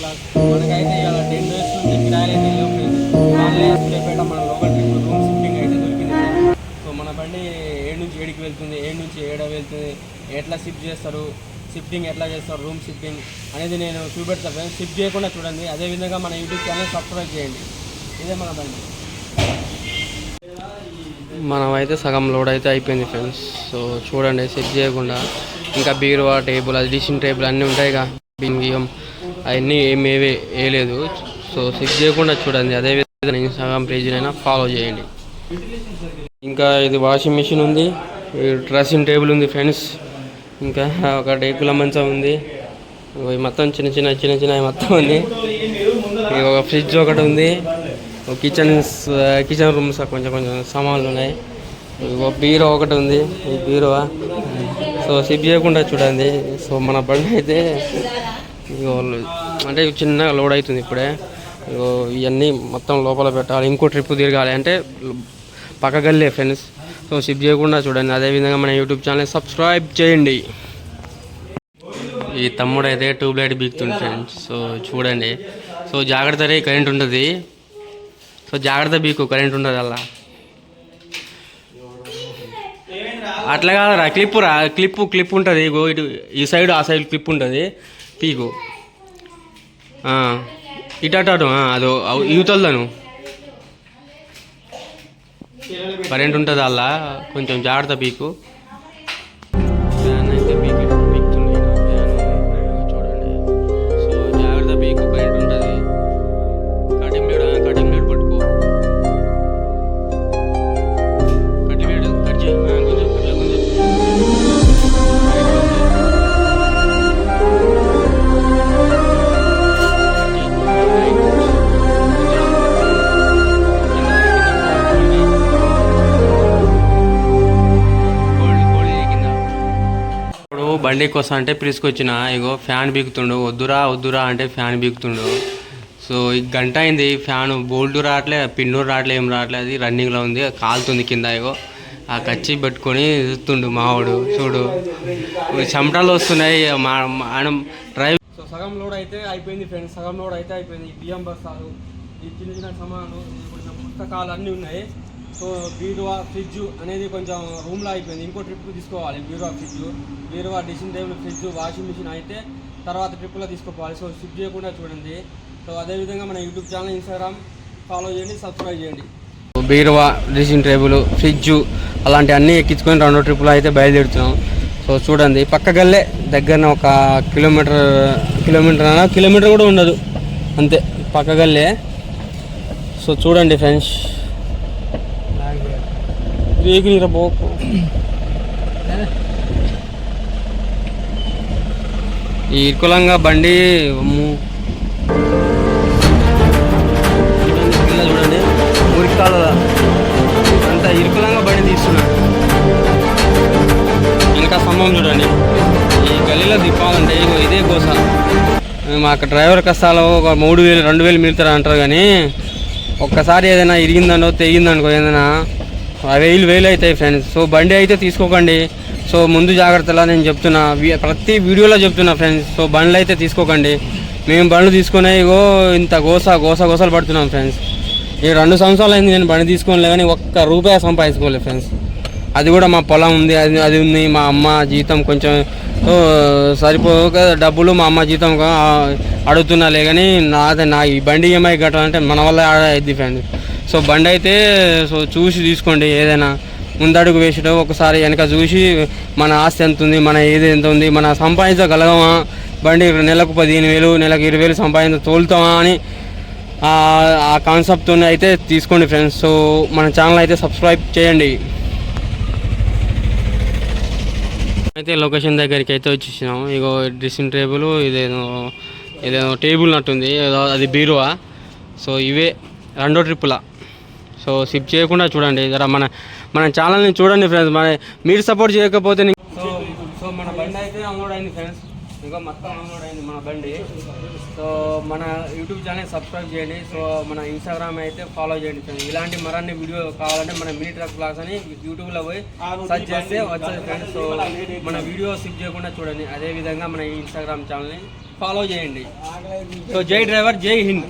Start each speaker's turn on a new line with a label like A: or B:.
A: మనకైతే ఇవాళ ten days నుంచి కిరాయిలు అయితే లేవు ఆన్లైన్ సూర్యాపేట మన లోకల్ ట్రిప్ రూమ్ షిఫ్టింగ్ అయితే దొరికింది సో మన బండి ఏడు నుంచి ఏడుకి వెళ్తుంది ఏడు నుంచి ఏడ వెళ్తుంది ఎట్లా షిఫ్ట్ చేస్తారు షిఫ్టింగ్ ఎట్లా చేస్తారు రూమ్ షిఫ్టింగ్ అనేది నేను చూపెడతా ఫ్రెండ్స్ షిఫ్ట్ చేయకుండా చూడండి అదేవిధంగా మన యూట్యూబ్ ఛానల్ సబ్స్క్రైబ్ చేయండి ఇదే మన బండి మనమైతే సగం లోడ్ అయితే అయిపోయింది ఫ్రెండ్స్ సో చూడండి సెట్ చేయకుండా. ఇంకా బీరువా టేబుల్ అది డిషింగ్ టేబుల్ అన్నీ ఉంటాయిగా బియ్యం. అవన్నీ ఏమేవి వేయలేదు. సో సిక్ చేయకుండా చూడండి. అదేవిధంగా ఇన్స్టాగ్రామ్ సగం పేజీనైనా ఫాలో చేయండి. ఇంకా ఇది వాషింగ్ మిషన్ ఉంది. డ్రెస్సింగ్ టేబుల్ ఉంది ఫ్రెండ్స్ ఇంకా ఒక డేకుల మంచం ఉంది. ఇవి మొత్తం చిన్న చిన్న చిన్న చిన్న మొత్తం ఉంది. ఒక ఫ్రిడ్జ్ ఒకటి ఉంది. కిచెన్ కిచెన్ రూమ్స్ కొంచెం కొంచెం సామాన్లు ఉన్నాయి. ఒక బీరో ఒకటి ఉంది. ఈ బీరో సో సిప్ చేయకుండా చూడండి. సో మన బండి అయితే ఇగో అంటే చిన్నగా లోడ్ అవుతుంది ఇప్పుడే. ఇగో ఇవన్నీ మొత్తం లోపల పెట్టాలి. ఇంకో ట్రిప్ తిరగాలి. అంటే పక్క గల్లే ఫ్రెండ్స్. సో షిప్ చేయకుండా చూడండి. అదేవిధంగా మన యూట్యూబ్ ఛానల్ సబ్స్క్రైబ్ చేయండి. ఈ తమ్ముడు అయితే ట్యూబ్ లైట్ ఫ్రెండ్స్. సో చూడండి. సో జాగ్రత్త రే కరెంట్ ఉంటుంది. సో జాగ్రత్త బీకు కరెంట్ ఉండదు అలా. అట్లా కాదురా. క్లిప్ రా క్లిప్ క్లిప్ ఉంటుంది. ఇగో ఇటు ఈ సైడ్ ఆ సైడ్ క్లిప్ ఉంటుంది. పీకు. ఆ, అదో యూతల్దాను కరెంట్ ఉంటుంది అలా కొంచెం జాగ్రత్త పీకు. బండి కోసం అంటే పిలుచుకొచ్చిన ఇగో ఫ్యాన్ బీగుతుండు వద్దురా వద్దురా అంటే ఫ్యాన్ బీగుతుండు సో ఈ గంట అయింది ఫ్యాన్ బోల్డ్ రావట్లే పిన్ను రావట్లే ఏం రావట్లే అది రన్నింగ్లో ఉంది కాలుతుంది కింద ఇగో. ఆ కచ్చి పెట్టుకొని చూస్తుండు మావాడు చూడు. చెమటలు వస్తున్నాయి మా మనం డ్రైవ్ సో సగం లోడ్ అయితే అయిపోయింది ఫ్రెండ్స్ సగం లోడ్ అయితే అయిపోయింది. ఈ బియ్యం బస్తాలు ఈ చిన్న చిన్న సామాన్లు పుస్తకాలు అన్నీ ఉన్నాయి. సో బీరువా ఫ్రిడ్జ్ అనేది కొంచెం రూమ్లో అయిపోయింది. ఇంకో ట్రిప్ తీసుకోవాలి బీరువా ఫ్రిడ్జ్. బీరువా dressing table fridge washing machine అయితే తర్వాత ట్రిప్లో తీసుకోవాలి. సో షిఫ్ట్ చేయకుండా చూడండి. సో అదేవిధంగా మన యూట్యూబ్ ఛానల్ ఇన్స్టాగ్రామ్ ఫాలో చేయండి సబ్స్క్రైబ్ చేయండి. బీరువా డ్రెస్సింగ్ టేబుల్ ఫ్రిడ్జ్ అలాంటి అన్నీ ఎక్కించుకొని రెండో ట్రిప్లో అయితే బయలుదేరుతున్నాం. సో చూడండి పక్క గల్లే దగ్గర ఒక కిలోమీటర్ కిలోమీటర్ అన్నా కిలోమీటర్ కూడా ఉండదు. అంతే పక్క గల్లే. సో చూడండి ఫ్రెండ్స్. రేగులు పోకు ఈ ఇరుకులంగా బండి అమ్మో. చూడండి, మురికాల అంత ఇరుకులంగా బండి తీస్తున్నాడు వెనక స్తంభం చూడండి. ఈ గల్లీలో తిప్పాలంటే ఇగో ఇదే గోస మాకు డ్రైవర్ కష్టాలు ఒక మూడు వేలు రెండు వేలు మిగులుతారు అంటారు కానీ ఒక్కసారి ఏదైనా ఇరిగిందనో తెగిందనుకో ఏదైనా వేలు వేలు అవుతాయి ఫ్రెండ్స్ సో బండి అయితే తీసుకోకండి. సో ముందు జాగ్రత్తలా నేను చెప్తున్నా. ప్రతి వీడియోలో చెప్తున్నా ఫ్రెండ్స్ సో బండ్లు అయితే తీసుకోకండి. మేము బండ్లు తీసుకునే ఇగో ఇంత గోస గోస గోసలు పడుతున్నాం ఫ్రెండ్స్ ఈ రెండు సంవత్సరాలు అయింది నేను బండి తీసుకోలే కానీ ఒక్క రూపాయి సంపాదించుకోలేదు ఫ్రెండ్స్ అది కూడా మా పొలం ఉంది అది అది ఉంది. మా అమ్మ జీతం కొంచెం ఓ, సరిపోక డబ్బులు మా అమ్మ జీతం అడుగుతున్నాలే కానీ నాదే నా ఈ బండి ఈఎంఐ కట్టాలంటే మన వల్ల అయింది ఫ్రెండ్స్ సో బండి అయితే సో చూసి తీసుకోండి ఏదైనా. ముందడుగు వేసిడో ఒకసారి వెనక చూసి మన ఆస్తి ఎంత ఉంది మన ఏది ఎంత ఉంది మన సంపాదించగలగమా బండి నెలకు పదిహేను వేలు నెలకు ఇరవై వేలు సంపాదించ తోలుతామా అని ఆ- ఆ కాన్సెప్ట్తో అయితే తీసుకోండి ఫ్రెండ్స్. సో మన ఛానల్ అయితే సబ్స్క్రైబ్ చేయండి. అయితే లొకేషన్ దగ్గరికి అయితే వచ్చేసినాం. ఇగో డ్రెస్సింగ్ టేబుల్ ఇదేదో ఇదేదో టేబుల్ నట్టుంది అది బీరువా. సో ఇవే. రెండో ట్రిప్పులా. సో స్కిప్ చేయకుండా చూడండి. జర మన మన ఛానల్ని చూడండి ఫ్రెండ్స్ మన మీరు సపోర్ట్ చేయకపోతే సో సో మన బండి అయితే అన్లోడ్ అయింది ఫ్రెండ్స్ ఇంకా మొత్తం అన్లోడ్ అయింది మన బండి. సో మన యూట్యూబ్ ఛానల్ సబ్స్క్రైబ్ చేయండి. సో మన ఇన్స్టాగ్రామ్ అయితే ఫాలో చేయండి ఫ్రెండ్స్ ఇలాంటి మరన్ని వీడియో కావాలంటే మన మినీ ట్రక్ బ్లాగ్స్ అని యూట్యూబ్లో పోయి సర్చ్ చేస్తే వచ్చేది ఫ్రెండ్స్ సో మన వీడియో స్కిప్ చేయకుండా చూడండి. అదే విధంగా మన ఇన్స్టాగ్రామ్ ఛానల్ని ఫాలో చేయండి. సో జై డ్రైవర్ జై హింద్.